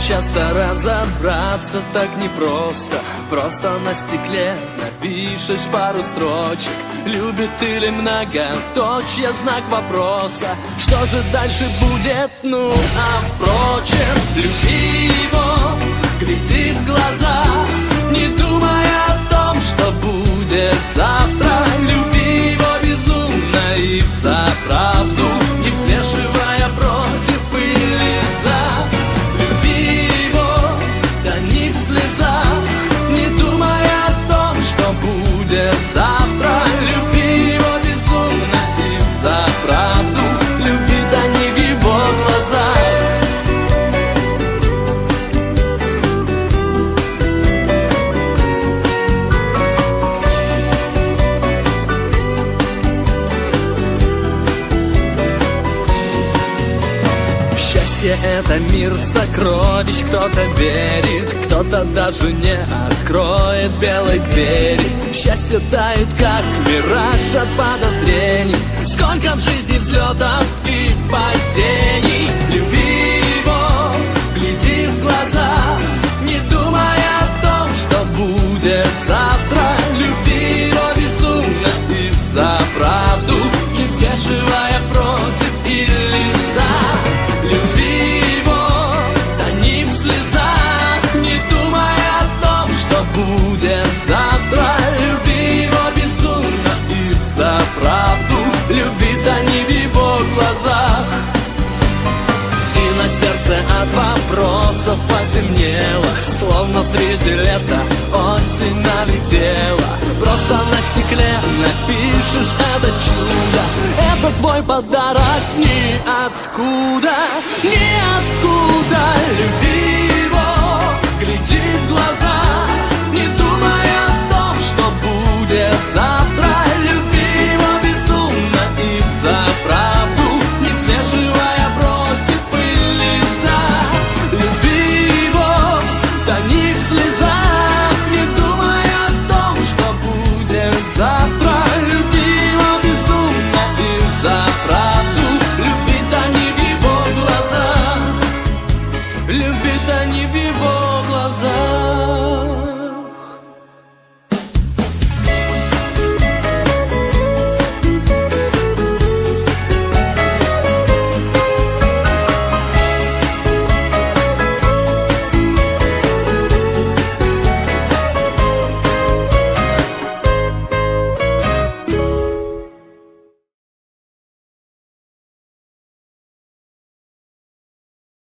часто разобраться так непросто. Просто на стекле напишешь пару строчек. Любит или многоточие, знак вопроса. Что же дальше будет, ну а впрочем Люби его, гляди в глаза Не думая о том, что будет завтра Счастье это мир сокровищ. Кто-то верит, кто-то даже не откроет белой двери. Счастье тает, как мираж от подозрений. Сколько в жизни взлетов и падений будет завтра Люби его безумно и за правду Люби, тони в его глазах. И на сердце от вопросов потемнело Словно среди лета осень налетела. Просто на стекле напишешь это чудо. Это твой подарок ниоткуда Ниоткуда тони в слезах Не думая о том, что будет завтра. Люби его безумно и за правду. Люби, тони в его глазах. Люби, тони в его